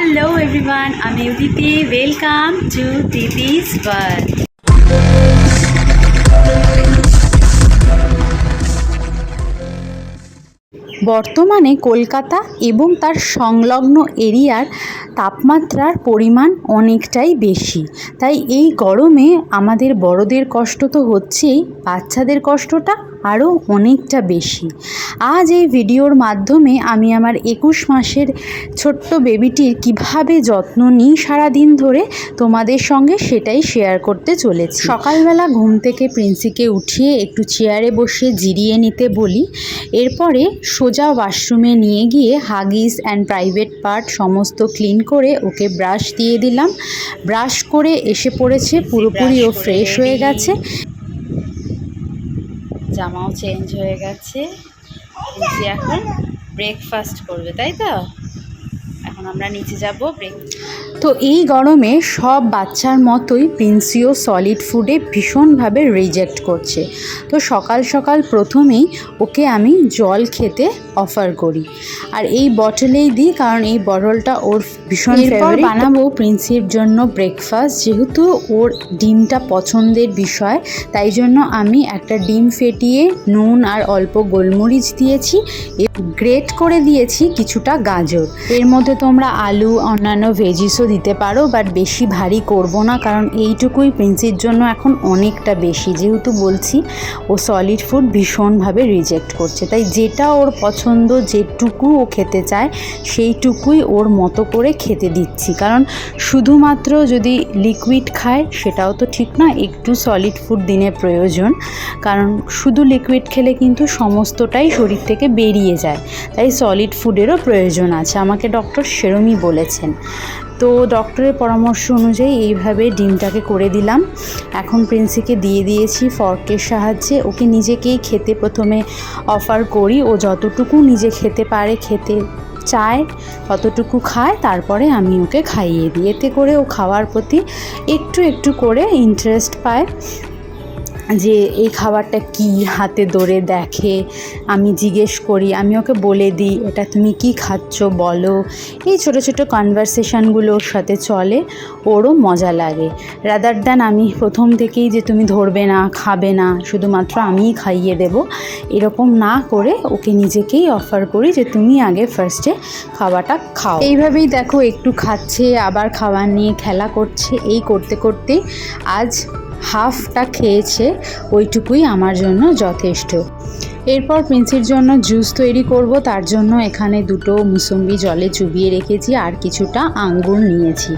Hello everyone আমি Uditi welcome to Didi's bird বর্তমানে কলকাতা এবং তার সংলগ্ন এরিয়ার তাপমাত্রার পরিমাণ অনেকটাই বেশি। তাই এই গরমে আমাদের বড়দের কষ্ট তো হচ্ছেই, বাচ্চাদের কষ্টটা আরও অনেকটা বেশি। আজ এই ভিডিওর মাধ্যমে আমি আমার একুশ মাসের ছোট্ট বেবিটির কীভাবে যত্ন নিই সারাদিন ধরে তোমাদের সঙ্গে সেটাই শেয়ার করতে চলেছি। সকালবেলা ঘুম থেকে প্রিন্সিকে উঠিয়ে একটু চেয়ারে বসে জিরিয়ে নিতে বলি। এরপরে সোজা ওয়াশরুমে নিয়ে গিয়ে হাগিস অ্যান্ড প্রাইভেট পার্ট সমস্ত ক্লিন করে ওকে ব্রাশ দিয়ে দিলাম। ব্রাশ করে এসে পড়েছে পুরোপুরি ও ফ্রেশ হয়ে গেছে। জামাও চেঞ্জ হয়ে গেছে। প্রিন্সি এখন ব্রেকফাস্ট করবে, তাই তো? এখন আমরা নিচে যাব ব্রেক তো এই গরমে সব বাচ্চার মতোই প্রিন্সিও সলিড ফুডে ভীষণভাবে রিজেক্ট করছে। তো সকাল সকাল প্রথমেই ওকে আমি জল খেতে অফার করি। আর এই বটলেই দিই, কারণ এই বটলটা ওর ভীষণ এরপর বানাবো প্রিন্সির জন্য ব্রেকফাস্ট যেহেতু ওর ডিমটা পছন্দের বিষয় তাই জন্য আমি একটা ডিম ফেটিয়ে নুন আর অল্প গোলমরিচ দিয়েছি। গ্রেট করে দিয়েছি কিছুটা গাজর। এর মধ্যে তোমরা আলু অন্যান্য ভেজিসও দিতে পারো বাট বেশি ভারী করব না কারণ এইটুকুই প্রিন্সির জন্য এখন অনেকটা বেশি। যেহেতু বলছি ও সলিড ফুড ভীষণভাবে রিজেক্ট করছে। তাই যেটা ওর পছন্দ যেটুকু ও খেতে চায় সেইটুকুই ওর মতো করে খেতে দিচ্ছি। কারণ শুধুমাত্র যদি লিকুইড খায়, সেটাও তো ঠিক না। একটু সলিড ফুড দিনে প্রয়োজন। কারণ শুধু লিকুইড খেলে কিন্তু সমস্তটাই শরীর থেকে বেরিয়ে যায়। তাই সলিড ফুডেরও প্রয়োজন আছে। আমাকে ডক্টর সেরমই বলেছেন। তো ডক্টরের পরামর্শ অনুযায়ী এইভাবে ডিমটাকে করে দিলাম। এখন প্রিন্সিকে দিয়ে দিয়েছি ফর্কের সাহায্যে। ওকে নিজেকেই খেতে প্রথমে অফার করি। ও যতটুকু নিজে খেতে পারে, খেতে চায়, কতটুকু খায় তারপরে আমি ওকে খাইয়ে দিই। এতে করে ও খাওয়ার প্রতি একটু একটু করে ইন্টারেস্ট পায়। যে এই খাবারটা কি হাতে ধরে দেখে আমি জিজ্ঞেস করি, আমি ওকে বলে দিই, এটা তুমি কি খাচ্ছ বলো? এই ছোটো ছোটো কনভারসেশনগুলো ওর সাথে চলে, ওরও মজা লাগে। রাদার দ্যান আমি প্রথম থেকেই যে তুমি ধরবে না, খাবে না, শুধুমাত্র আমিই খাইয়ে দেব, এরকম না করে ওকে নিজেকেই অফার করি যে তুমি আগে ফার্স্টে খাওয়াটা খাও। এইভাবেই দেখো একটু খাচ্ছে, আবার খাবার নিয়ে খেলা করছে, এই করতে করতেই আজ হাফটা খেয়েছে ওইটুকুই আমার জন্য যথেষ্ট। এরপর প্রিন্সির জন্য জুস তৈরি করব, তার জন্য এখানে দুটো মুসম্বি জলে চুবিয়ে রেখেছি আর কিছুটা আঙ্গুর নিয়েছি।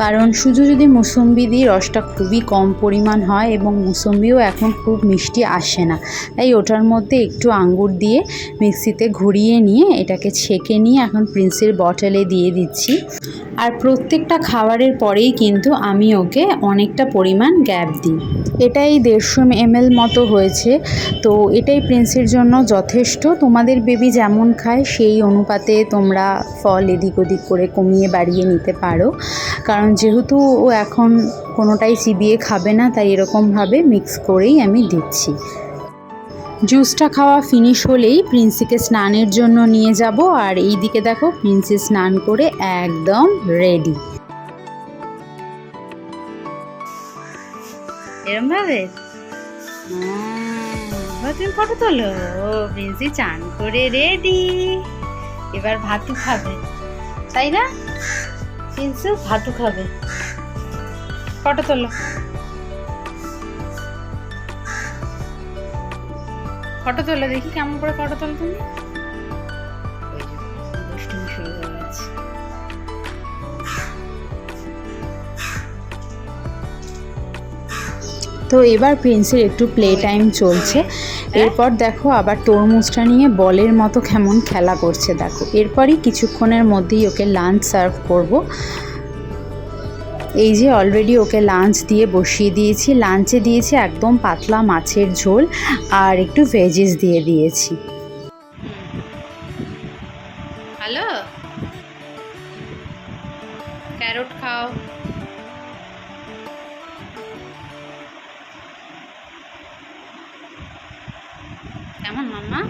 কারণ শুধু যদি মুসম্বি দিই রসটা খুবই কম পরিমাণ হয় এবং মুসম্বিও এখন খুব মিষ্টি আসে না, তাই ওটার মধ্যে একটু আঙ্গুর দিয়ে মিক্সিতে ঘুরিয়ে নিয়ে এটাকে ছেঁকে নিয়ে এখন প্রিন্সের বটলে দিয়ে দিচ্ছি। আর প্রত্যেকটা খাবারের পরেই কিন্তু আমি ওকে অনেকটা পরিমাণ গ্যাপ দিই। এটাই দেড়শো এমএল মতো হয়েছে, তো এটাই প্রিন্সের জন্য যথেষ্ট। তোমাদের বেবি যেমন খায়, সেই অনুপাতে তোমরা ফল এদিক ওদিক করে কমিয়ে বাড়িয়ে নিতে পারো। কারণ যেহেতু ও এখন কোনোটাই চিবিয়ে খাবে না, তাই এরকমভাবে মিক্স করেই আমি দিচ্ছি। জুসটা খাওয়া ফিনিশ হলেই প্রিন্সিকে স্নানের জন্য নিয়ে যাব, আর এই দিকে দেখো প্রিন্সি স্নান করে একদম রেডি এরম ভাবে? তুমি ফটো তোলো। ও চান করে রেডি। এবার ভাতু খাবে। তাই না? প্রিন্সু ভাতু খাবে। ফটো তোলো। ফটো তোলো, দেখি কেমন করে ফটো তোলো তুমি। তো এবার প্রিন্সের একটু প্লে টাইম চলছে। এরপর দেখো আবার তরমুজটা নিয়ে বলের মতো কেমন খেলা করছে, দেখো। এরপরই কিছুক্ষণের মধ্যেই ওকে লাঞ্চ সার্ভ করব। এই যে অলরেডি ওকে লাঞ্চ দিয়ে বসিয়ে দিয়েছি। লাঞ্চে দিয়েছি একদম পাতলা মাছের ঝোল আর একটু ভেজিস দিয়ে দিয়েছি। কেমন মাম্মা?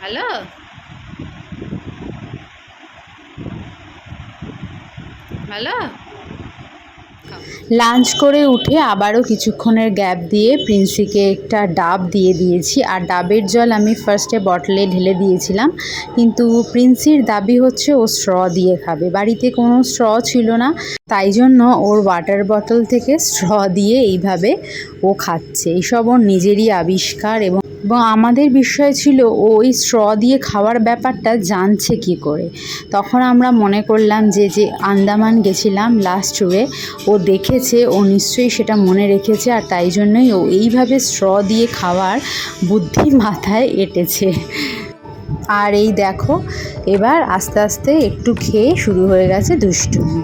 ভালো? ভালো? লাঞ্চ করে উঠে আবারও কিছুক্ষণের গ্যাপ দিয়ে প্রিন্সিকে একটা ডাব দিয়ে দিয়েছি। আর ডাবের জল আমি ফার্স্টে বটলে ঢেলে দিয়েছিলাম। কিন্তু প্রিন্সির দাবি হচ্ছে ও স্ট্র দিয়ে খাবে। বাড়িতে কোনো স্ট্র ছিল না। তাই জন্য ওর ওয়াটার বটল থেকে স্ট্র দিয়ে এইভাবে ও খাচ্ছে। এইসব ওর নিজেরই আবিষ্কার এবং এবং আমাদের বিষয় ছিল ওই স্ট্র দিয়ে খাওয়ার ব্যাপারটা জানছে কি করে। তখন আমরা মনে করলাম যে যে আন্দামান গেছিলাম লাস্ট ট্যুরে ও দেখেছে, ও নিশ্চয়ই সেটা মনে রেখেছে আর তাই জন্যই ও এইভাবে স্ট্র দিয়ে খাওয়ার বুদ্ধি মাথায় এঁটেছে। আর এই দেখো, এবার আস্তে আস্তে একটু খেয়ে শুরু হয়ে গেছে দুষ্টুমি।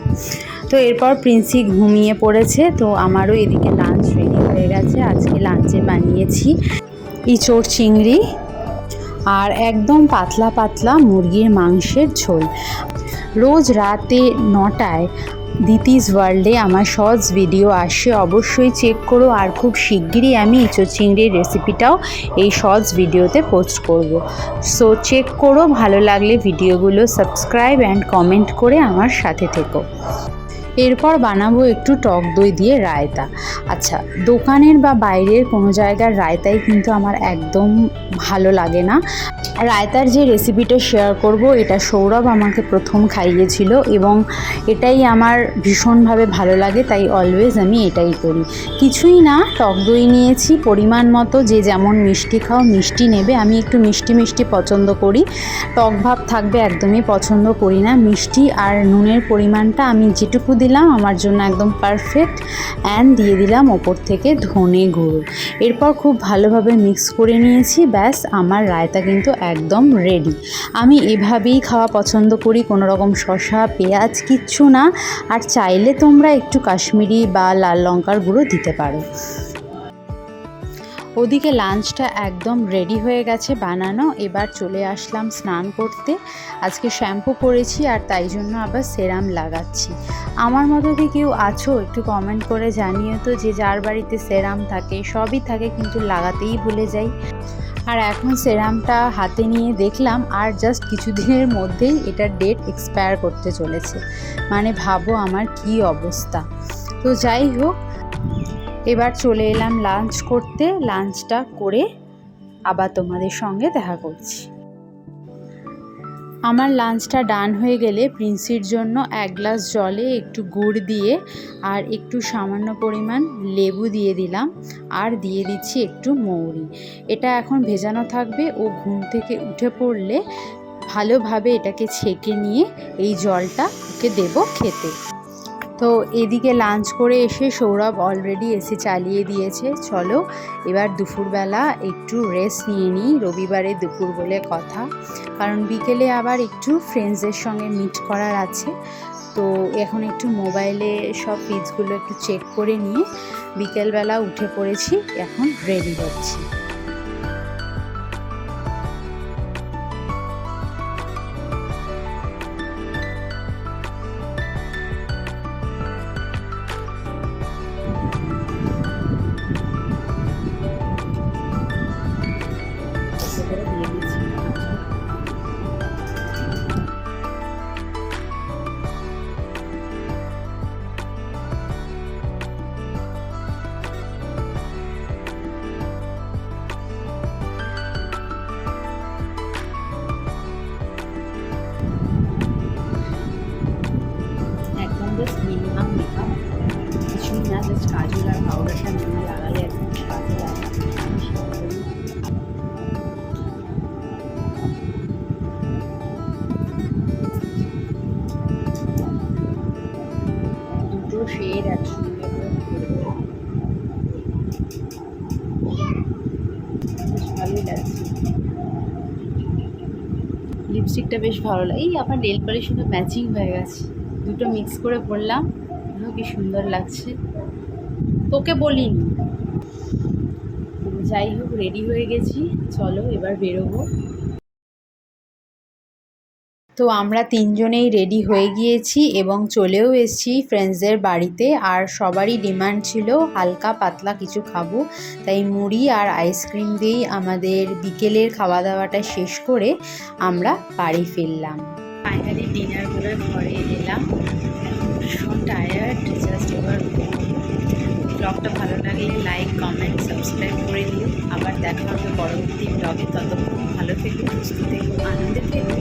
তো এরপর প্রিন্সি ঘুমিয়ে পড়েছে, তো আমারও এদিকে লাঞ্চ রেডি হয়ে গেছে, আজকে লাঞ্চে বানিয়েছি ইঁচড় চিংড়ি আর একদম পাতলা পাতলা মুরগির মাংসের ঝোল। রোজ রাতে নটায় দিতিস ওয়ার্ল্ডে আমার শর্টস ভিডিও আসে, অবশ্যই চেক করো আর খুব শিগগিরই আমি ইঁচড় চিংড়ির রেসিপিটাও এই শর্টস ভিডিওতে পোস্ট করব। সো চেক করো, ভালো লাগলে ভিডিওগুলো সাবস্ক্রাইব অ্যান্ড কমেন্ট করে আমার সাথে থেকো। এরপর বানাবো একটু টক দই দিয়ে রায়তা। আচ্ছা দোকানের বা বাইরের কোনো জায়গার রায়তাই কিন্তু আমার একদম ভালো লাগে না। রায়তার যে রেসিপিটা শেয়ার করব, এটা সৌরভ আমাকে প্রথম খাইয়েছিল এবং এটাই আমার ভীষণভাবে ভালো লাগে, তাই অলওয়েজ আমি এটাই করি। কিছুই না, টক দই নিয়েছি, পরিমাণ মতো, যে যেমন মিষ্টি খাও, মিষ্টি নেবে, আমি একটু মিষ্টি মিষ্টি পছন্দ করি। টক ভাব থাকবে একদমই পছন্দ করি না, মিষ্টি আর নুনের পরিমাণটা আমি যেটুকু দিলাম, আমার জন্য একদম পারফেক্ট অ্যান্ড দিয়ে দিলাম ওপর থেকে ধনে গুঁড়ো। এরপর খুব ভালোভাবে মিক্স করে নিয়েছি, ব্যাস, আমার রায়তা কিন্তু একদম রেডি আমি এভাবেই খাওয়া পছন্দ করি, কোনো রকম শসা, পেঁয়াজ, কিচ্ছু না। আর চাইলে তোমরা একটু কাশ্মীরি বা লাল লঙ্কার গুঁড়ো দিতে পারো। ওদিকে লাঞ্চটা একদম রেডি হয়ে গেছে বানানো। এবার চলে আসলাম স্নান করতে। আজকে শ্যাম্পু করেছি আর তাই জন্য আবার সেরাম লাগাচ্ছি। আমার মতো কি কেউ আছো? একটু কমেন্ট করে জানিও তো যে যার বাড়িতে সেরাম থাকে, সবই থাকে কিন্তু লাগাতেই ভুলে যাই। আর এখন সেরামটা হাতে নিয়ে দেখলাম আর জাস্ট কিছুদিনের মধ্যেই এটার ডেট এক্সপায়ার করতে চলেছে। মানে ভাবো আমার কি অবস্থা। তো যাই হোক, এবার চলে এলাম লাঞ্চ করতে। লাঞ্চটা করে আবার তোমাদের সঙ্গে দেখা করছি। আমার লাঞ্চটা ডান হয়ে গেলে প্রিন্সির জন্য এক গ্লাস জলে একটু গুড় দিয়ে আর একটু সামান্য পরিমাণ লেবু দিয়ে দিলাম। আর দিয়ে দিচ্ছি একটু মৌরি। এটা এখন ভেজানো থাকবে। ও ঘুম থেকে উঠে পড়লে ভালোভাবে এটাকে ছেঁকে নিয়ে এই জলটা ওকে দেব খেতে। তো এদিকে লাঞ্চ করে এসে সৌরভ অলরেডি এসে চালিয়ে দিয়েছে। চলো, এবার দুপুরবেলা একটু রেস্ট নিয়ে নিই, রবিবারে দুপুর বলে কথা। কারণ বিকেলে আবার একটু ফ্রেন্ডসদের সঙ্গে মিট করার আছে। তো এখন একটু মোবাইলে সব পিচগুলো একটু চেক করে নিয়ে বিকেলবেলা উঠে পড়েছি, এখন রেডি হচ্ছি। দুটো শেড ভালোই লিপস্টিকটা বেশ ভালো লাগে। এই আমার নেল পালিশ শুধু ম্যাচিং হয়ে গেছে। দুটো মিক্স করে পরলাম। কি সুন্দর লাগছে। তোকে বলিনি। যাই হোক রেডি হয়ে গেছি। চলো, এবার বেরোবো। তো আমরা তিনজনেই রেডি হয়ে গিয়েছি এবং চলেও এসেছি ফ্রেন্ডসদের বাড়িতে। আর সবারই ডিমান্ড ছিল হালকা পাতলা কিছু খাব। তাই মুড়ি আর আইসক্রিম দিয়েই আমাদের বিকেলের খাওয়া দাওয়াটা শেষ করে আমরা বাড়ি ফিরলাম। ফাইনালি ডিনার করে ঘরে এলাম। এখন লাগলে সাবস্ক্রাইব করে দিও। আবার দেখা হবে পরবর্তী ব্লগে ততক্ষণ ভালো থেকো, সুস্থ থেকো, আনন্দে থেকো।